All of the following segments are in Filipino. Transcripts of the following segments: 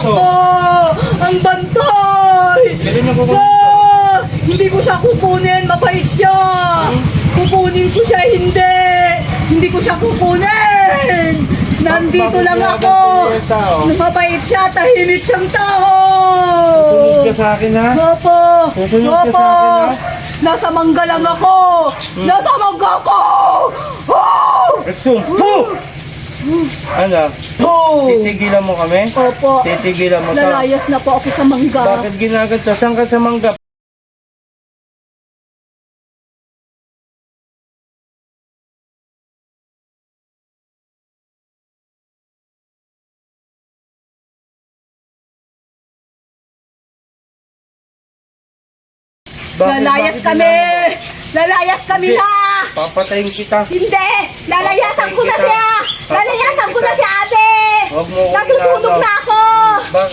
Ako! Ang bantay! So, hindi ko siya kukunin, mabait siya. Kukunin ko siya, hindi. Hindi ko siya kukunin. Nandito lang ako. Mabait siya, tahimik siyang tao. Sunod ka sa akin ha. Opo. Susunod ka sa akin, ha? Nasa mangga lang ako. Nasa mangga ako. Oh! Po! Ano? Oh! Titigilan mo kami? Opo. Titigilan mo to. Lalayas na po ako sa mangga. Bakit ginaganto? Saan ka sa mangga? Bakit- Lalayas bakit kami! Lalayas kami Hindi. na! Papatayin kita. Hindi! Lalayasan ko na siya! Lalayasan ko na si Abe! Huwag mo akong Nasusunog inaano. na ako!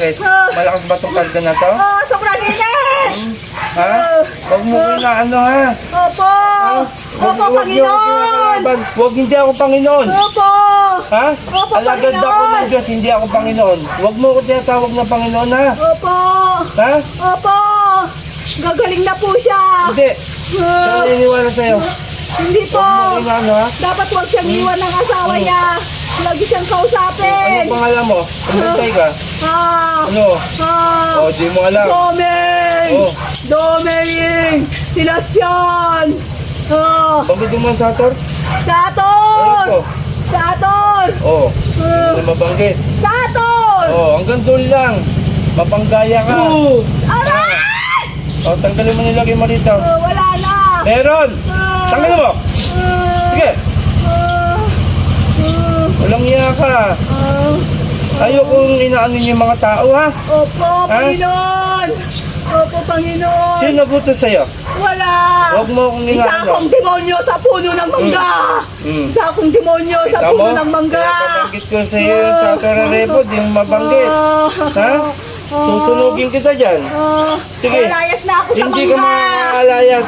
Bakit? Ah. Malakas ba itong karga na to? Oh, sobrang init! Ha? Huwag mo inaano ha? Opo! Opo, Huwag niyo ako Panginoon! kinalaban. Huwag hindi ako Panginoon. Opo! Ha? Opo, Alagad ako Panginoon. ng Diyos, hindi ako Panginoon. Huwag mo ko tinatawag na Panginoon ha? Opo! Ha? Opo! Gagaling na po siya! Hindi. Ah, Naniniwala sa'yo. hindi po! Huwag mo inaano ha? Dapat huwag siyang iwan ng asawa niya! Lagi siyang Ano kausapin! pangalan mo? Kumantay ka? Ah! Ano? Ah! O, di mo alam. Domeng! Oh. Domeng! Silasyon! Oh! Banggitin mo ang sator? Sator! Ano to? Sator! Oo. Ah, Hindi mabanggit. Sator! Oo, hanggang doon lang. Mapanggaya ka. Aray! O, tanggalin mo nilagay mo rito. Oh, wala na! Meron! Ah, Tanggalin mo! ah, Sige! Ah, ah, Walang iya ka. ah. Ayokong inaano niyo yung mga tao, ha? Opo, Panginoon! Opo, Panginoon! Sino nagutos sa'yo? Wala! Huwag mo akong Isa inaano. akong demonyo sa puno ng mangga! Mm. Isa akong demonyo sa Kita puno mo? ng mangga! Pinapabanggit ko sa iyo yung Sator Arebo, di mo mabanggit. Ah, Ha? Susunugin kita dyan. ah, Sige. Lalayas na ako sa Hindi ka mangga! makakalayas.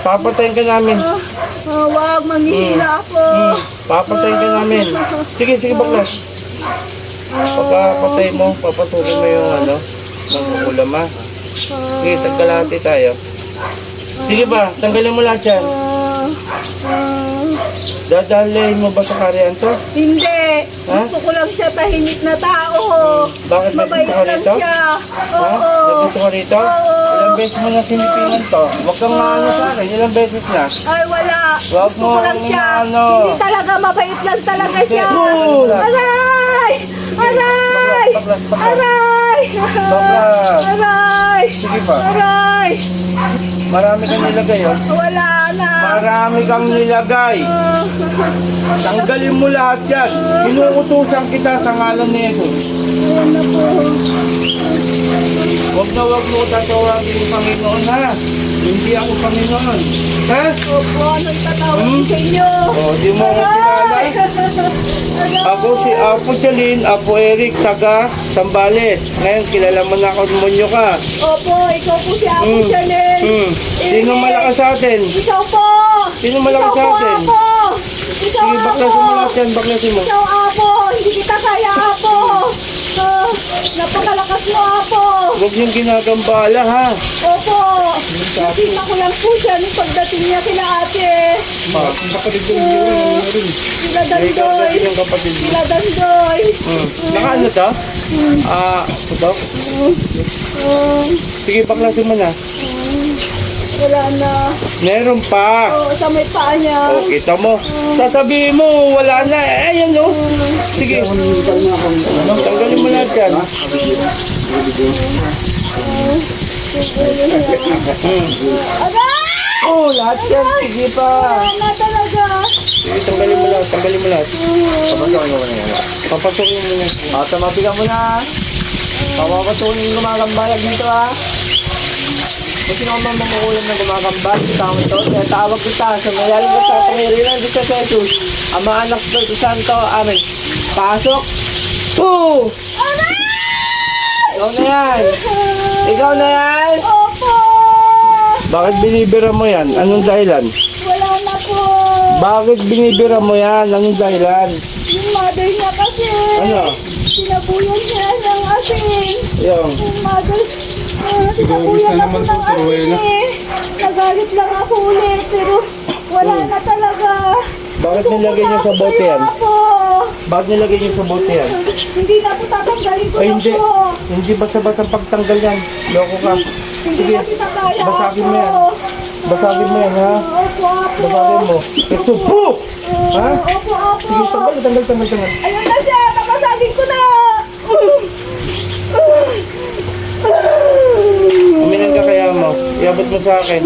Papatayin ka namin. Ah, ah, wag, manghihina ako! Hmm. Papatayin ka namin. Sige, sige baklas. Pagkapatay mo, papasukin mo yung ano, mangkukulam ha. Sige, tagkalahati tayo. Sige ba, tanggalin mo lahat yan. Ah, ah, Dadalhin mo ba sa kariyan to? hindi! Ha? Gusto ko lang siya tahimik na tao! Bakit may Mabait gusto ka lang rito? siya! Ha? Oo! Nagusto ka rito? Oo. Ilang beses mo na sinipinan to? Huwag kang maano sa akin, ilang beses na? Ay, wala. Wag Gusto mo ko lang siya. ano. Hindi talaga, mabait lang talaga Hindi. siya. Oo. Aray! Aray! Baklas, baklas, baklas. Aray! Baklas. Aray! Sige pa. Aray! Marami kang nilagay oh. Wala na. Marami kang nilagay. Tanggalin mo lahat yan. Inuutusan kita sa ngalan ni Jesus. Huwag na huwag mo tatawagin Panginoon ha. Hindi ako Panginoon. Ha? Opo, anong tatawag Hmm? sa inyo? Oh, di mo ako kilala. Aray! Ako si Apo Jalin, Apo Eric, taga Sambales. Ngayon, kilala mo na ako, demonyo ka. Opo, ikaw po si Apo Hmm. Chanel. Hmm. Sino malakas sa atin? Ikaw po! Sino malakas Ikaw sa po, atin? Apo! Ikaw, Sige, baklasin mo lahat yan, baklasin mo. Ikaw, Apo! Hindi kita kaya, Apo! Ah, napakalakas mo, Apo! Huwag niyong ginagambala ha. Opo! Nakita ko lang po siya nung pagdating niya kila ate. Ma, kapatid ko yung Sila May Dandoy. kapatid yung kapatid mo. Sila Dandoy. Hmm. Naka ano to? Ah, ito? Sige, baklasin mo na. Wala na. Meron pa. Oh, sa may paa niya. O, kita mo. Sasabihin mo, wala na. Eh, ayan o. Sige. Tanggalin mo lahat yan. Aray! Oh, lahat yan. Sige pa. Wala na talaga. Sige, tanggalin mo lahat. Tanggalin mo lahat. Papasukin mo na. Ah, tamapi ka muna. Pamapatuloy yung gumagambalag dito ha. Kung sino man mamukulam na gumagambal, tama ito. Kaya tawag kita sa mayaling ka sa pangirinan dito sa Jesus. Ama anak sa Santo, amen. Pasok. Poo! Ikaw na yan. Ikaw na yan. Opo! Bakit binibira mo yan? Anong dahilan? Wala na po. Bakit binibira mo yan? Anong dahilan? Yung mother niya kasi. Ano? Sinabuyan niya ng asin. Yung. Yung mother, uh, sinabuyan ako ng asin eh. Nagalit lang ako ulit, pero wala na talaga. Bakit nilagay niyo sa bote yan? Ako. Bakit nilagay niyo sa bote yan? Hindi na po tatanggalin ko Ay, na hindi. po. Hindi basta-basta pagtanggal yan. Loko ka. Hindi Sige, na kita kaya basagin mo yan. ako. Basagin mo yan, ha? Opo, opo. Basagin mo. Ito, po! Ha? Opo, opo. Sige, tanggal, tanggal, tanggal, tanggal. Ayun na siya, napasagin ko na. Uminan ka kaya mo. Iabot mo sa akin.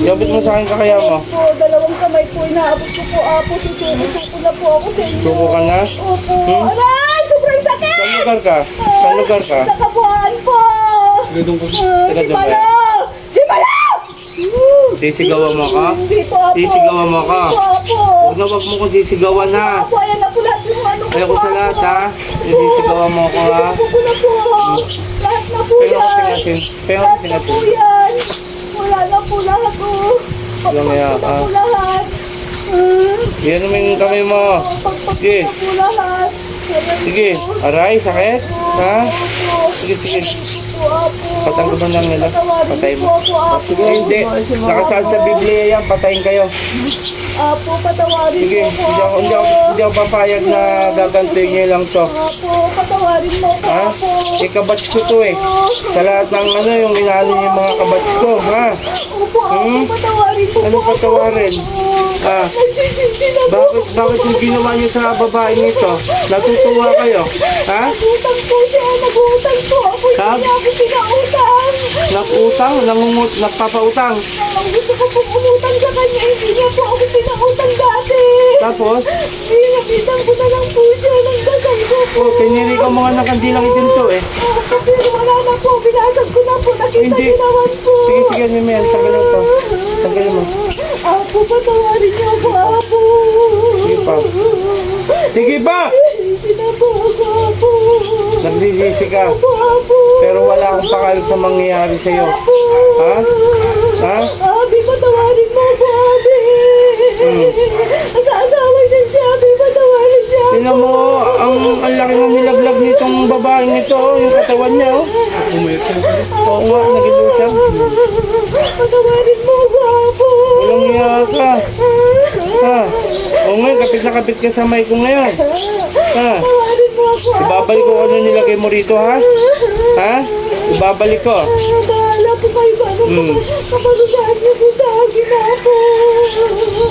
Iabot mo sa akin kakaya mo. Po, dalawang kamay po, inaabot ko po, apo, susuko na po ako sa inyo. Suko ka na? Opo. Hmm? Aray, sobrang sakit! Saan lugar ka? Saan lugar ka? Sa kabuhaan po! Ah, Taga si doon ba? Malo! Si Malo! Sisigawan mo ka? Hindi po, apo. Sisigawan mo ka? Hindi po, apo. Huwag na wag mo kong sisigawan ha. Apo, ayan na po lahat yung ano ko Ayoko po, sa lahat ha. Sisigawan mo ako ha. Sisigawan ko na po. Na po Pero yan. natin. Pero Lahat na po natin. yan. Wala na po lahat oh. Wala maya, Pagpag na ah. po lahat. Ah. Yan naman yung kamay mo. Sige. na po lahat. Sige. Aray, sakit? Ha? Sige, sige. Apo. Patanggalan lang nila. Patay mo. apo. Sige, hindi. Nakasaad sa Biblia yan. Patayin kayo. Apo, patawarin Sige. mo po Hindi ako, hindi ako, hindi ako papayag na gagantuin niyo lang to. Apo, patawarin mo po Ha? ako. Ikabats ko to eh. Sa lahat ng ano, yung inaano yung mga kabats ko. Ha? Opo, apo, Hmm? patawarin mo Ano patawarin? Po Bakit, bakit yung ginawa niyo sa babaeng ito? Natutuwa kayo? Ha? Nagutang po siya, nagutang po. Ako Kab? hindi niya ako pinautang. Nag-utang? Nangungut, nagpapautang? Ang gusto ko pong umutang sa kanya, hindi niya po ako pinautang dati. Tapos, Nilapitan ko na lang po siya ng dasal ko po. oh, pinili ka mga nakandilang itim to eh. Ako, pero wala na po. Binasag ko na po. Nakita Hindi. niyo naman po. Sige, sige, Mimel, tanggalin to. Tanggalin mo. Apo, patawarin niyo ako, Apo. Sige pa. Sige pa! Nagsisisi ka. Pero wala akong pakalit sa mangyayari sa'yo. Ha? Ha? Abi, patawarin mo ako, Abi. Hmm. Sa asawa niya siya, Abi, patawarin niya ako. Tingnan mo, ang, ang laki ng nilaglag nitong babaeng ito, oh, yung katawan niya, oh. Oo nga, nagilo siya. Patawarin mo ako, Apo. Walang iya ka. Ha? Oo nga, kapit na kapit ka sa mic ko ngayon. Ha? Ako. Ibabalik ko ano nilagay mo rito, ha? Ha? Ibabalik ko. Bahala po kayo ba? Ano Hmm. niyo po sa akin, Apo.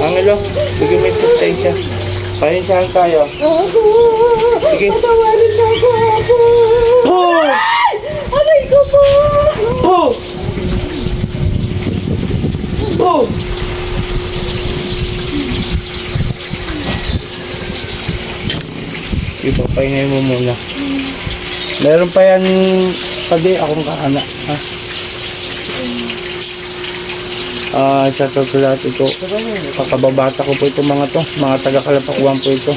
Angelo, bigyan mo yung sustensya. Pahinsahan tayo. Apo. Sige. Patawarin mo ako, Apo. Po! Ay! Aray ko po! Po! Po! Iba, pahingayin mo muna. Meron pa yan, pati akong kaana. Ha? Ah, sa totoo lahat ito. Kakababata ko po ito mga to. Mga taga-kalapakuan po ito.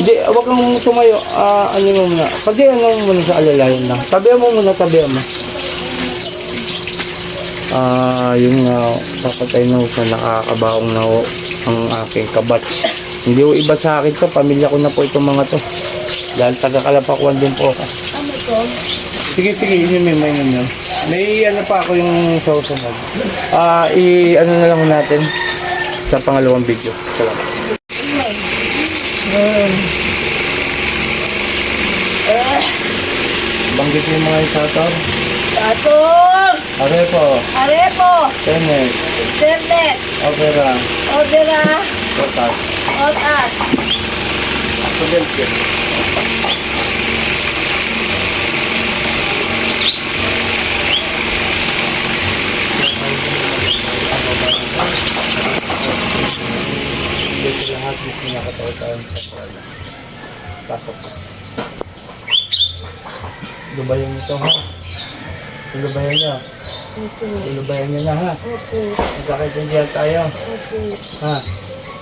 Hindi, wag kang tumayo. Ah, ano mo muna. Pwede ano mo muna sa alalayan na. Tabihan mo muna, tabihan mo. Ah, yung uh, papatay na sa nakakabaong na ang aking kabat. Hindi ho iba sa akin to. Pamilya ko na po itong mga to. Dahil taga-kalapakuan din po ako. Ano to? Sige, sige, inumin mo, inumin. May ano pa ako yung susunod. Ah, i ano na lang natin sa pangalawang video. Salamat. Banggit mo yung mga isator. Sator! Arepo, Arepo! Tenet, Internet! Opera, Odera! Totas, Otas! Sudelke. Dito lahat yung pinakatawa-tawa sa Pasok ka. Lubayan nito ha. Lubayan niya. Opo. Lubayan niya na ha. Opo. Magkakaintindihan tayo. Opo. Ha?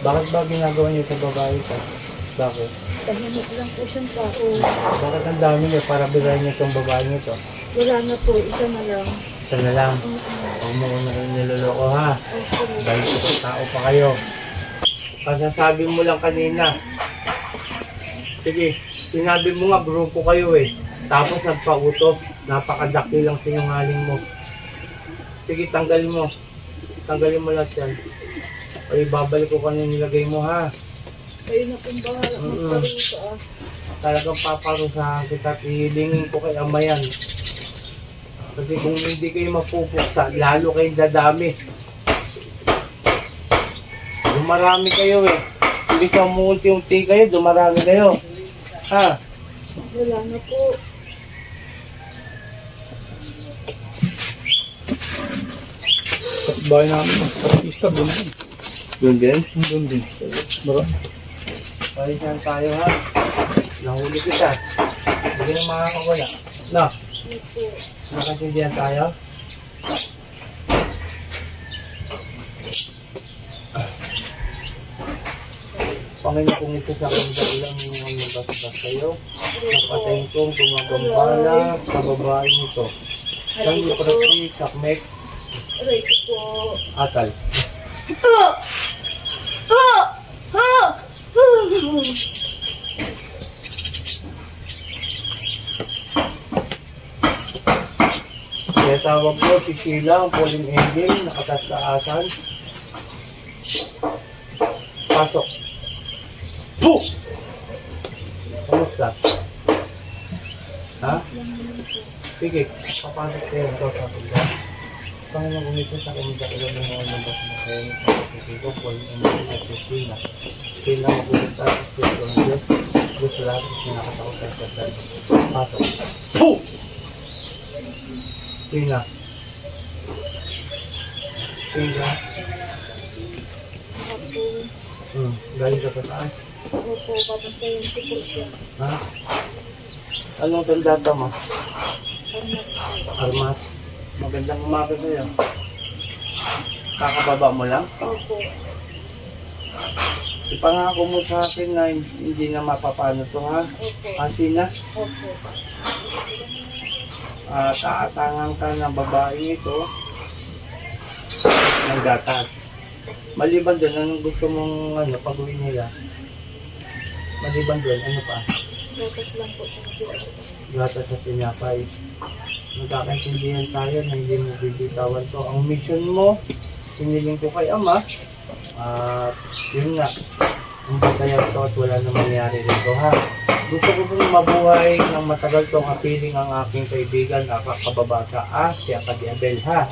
Bakit ba ginagawa niyo sa babae ko? Bakit? Tahimik lang po siyang tao. Bakit ang dami niyo para birahin niyo itong babae nito? Wala na po. Isa na lang. Isa na lang. Huwag mo ko na rin niloloko ha. Opo. Dahil sa tao pa kayo. Kasasabi mo lang kanina. sige. Sinabi mo nga, grupo kayo eh. Tapos nagpautos. Napakadaki lang sinungaling mo. Sige, tanggalin mo. Tanggalin mo lahat yan. Ay, babalik ko kanina nilagay mo ha. Kayo na pong bahala Mm-mm. magparusa ah. Talagang paparusahan kita at ihilingin ko kay Ama yan. Kasi kung hindi kayo mapupuksa, lalo kayong dadami. Dumarami kayo eh. Hindi sa umuunti-unti kayo, dumarami kayo. Ha? Wala na po. Bahay namin. Artista doon. Doon din? Doon din. Mara. Palisan tayo ha. Nahuli kita. Hindi na makakawala. No? Nakasindihan tayo? Panginoon kung ito sa aking dahilan ng mga nabasbas kayo, napatayin kong gumagambala sa babae nito. San Yuprati, Sakmek, Aray ko po. Atal. Ah! Ah! Ah! Kaya tawag ko si Sheila, ang polling angel, nakatastaasan. Pasok. Puh! Kamusta? Ha? Sige, papasok kayo ito sa pagka. Panginoon ito sa kanya sa ilan ng mga nabas na kayo ng pagkakit ko, polling angel at si Sheila. Sheila, magulit sa Espiritu ng Diyos. Gusto lahat kasi nakatakot tayo sa dyan. Pasok. Puh! Sheila. Sheila. Ako, Hmm, galing ka sa taas. opo, papantayin ko po siya. Ha? Anong tandata mo? Armas po. Armas. Magandang umaga sa'yo. Kakababa mo lang? Opo. Ipangako mo sa akin na hindi na mapapano to ha? Opo. Kasi na, Opo. uh, taatangan ka ng babae ito ng gatas. Maliban doon, anong gusto mong ano, pag-uwi nila? Maliban doon, ano pa? Gatas lang po. Tsaka po. Gata sa tinapay. Magkakaintindihan tayo na hindi mo bibitawan to. Ang mission mo, siniling ko kay Ama, at yun nga, ang batayan to at wala na mangyari rito ha. Gusto ko pong mabuhay ng matagal tong apiling ang aking kaibigan na kakababata ah, si Akadiabel ha.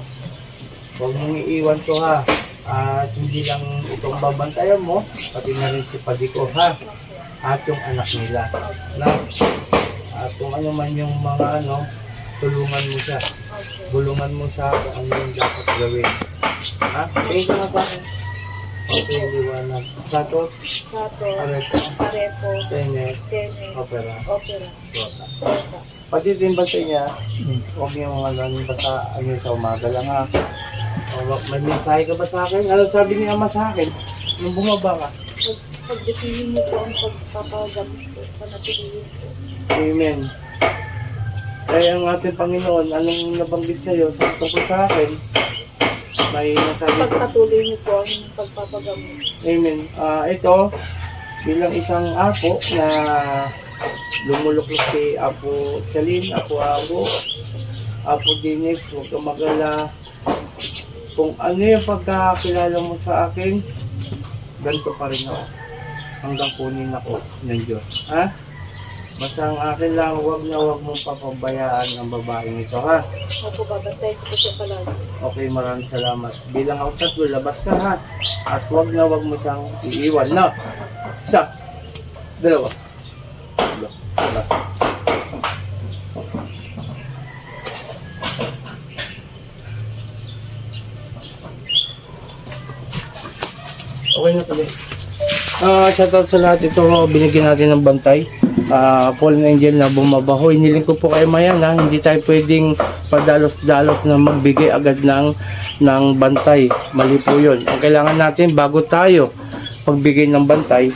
Huwag mong iiwan to ha. At hindi lang itong babantayan mo, pati na rin si Padiko ha. At yung anak nila. Na, at kung ano man yung mga ano, tulungan mo siya. Bulungan mo siya kung ano yung dapat gawin. Ha? Tingin ka na sa akin. Okay, liwanag. Sato, Sato. areto, Arepo. tenet, Tene. opera, Opera. rota. Rotas. Pati din ba sa niya, huwag yung ano, basta ano sa umaga lang ha. O, wag- may mensahe ka ba sa akin? Ano sabi ni Ama sa akin? Nung bumaba ka. Pag, pagdatingin niyo po ang pagpapagamit po. Panatilihin po. Amen. Kaya ang ating Panginoon, anong nabanggit iyo sa tungkol sa akin, may nasabi ko. Pagpatuloy niyo po ang pagpapagamit. Amen. Ah, ito, bilang isang apo na lumulukok si Apo Chalin, Apo Abo, Apo Dinex, huwag kang magala. Kung ano yung pagkakilala mo sa akin, ganito pa rin ako. Hanggang kunin ako ng Diyos. Ha? Basta ang akin lang, huwag na huwag mong papabayaan ang babaeng ito, ha? Opo, babantayin ko po siya palagi. Okay, maraming salamat. Bilang ako tatlo, labas ka ha. At wag na wag mo siyang iiwan, no? Isa. Dalawa. Tatlo. Labas. Okay na tuloy. Ah, shoutout sa lahat ito, binigyan natin ng bantay. Ah, Fallen Angel na bumabaho. Iniling ko po kayo mayan ha. Hindi tayo pwedeng padalos-dalos na magbigay agad ng ng bantay. Mali po 'yun. Ang kailangan natin bago tayo pagbigay ng bantay,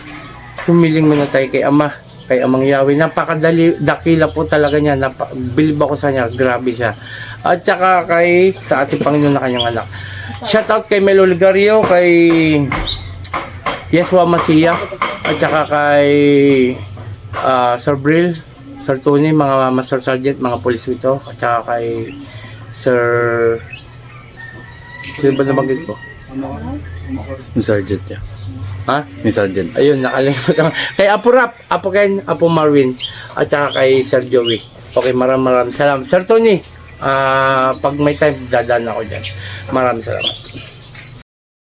humiling muna tayo kay Ama, kay Amang Yahweh. Napakadali, dakila po talaga niya. Napa, bilib ako sa niya. Grabe siya. At saka kay sa ating Panginoon na kanyang anak. Shoutout kay Melo Ligario, kay Yeswa Masiya, at saka kay ah, Sir Brill, Sir Tony, mga Master Sergeant, mga polis ito, at saka kay Sir... Sino ba nabanggit ko? Yung sergeant niya. Ha? Yung sergeant. Ayun, nakalimutan. Kay Apo Rap, Apo Ken, Apo Marvin, at saka kay Sir Joey. Okay, maraming maraming salamat. Sir Tony, ah pag may time, dadaan ako dyan. Maraming salamat.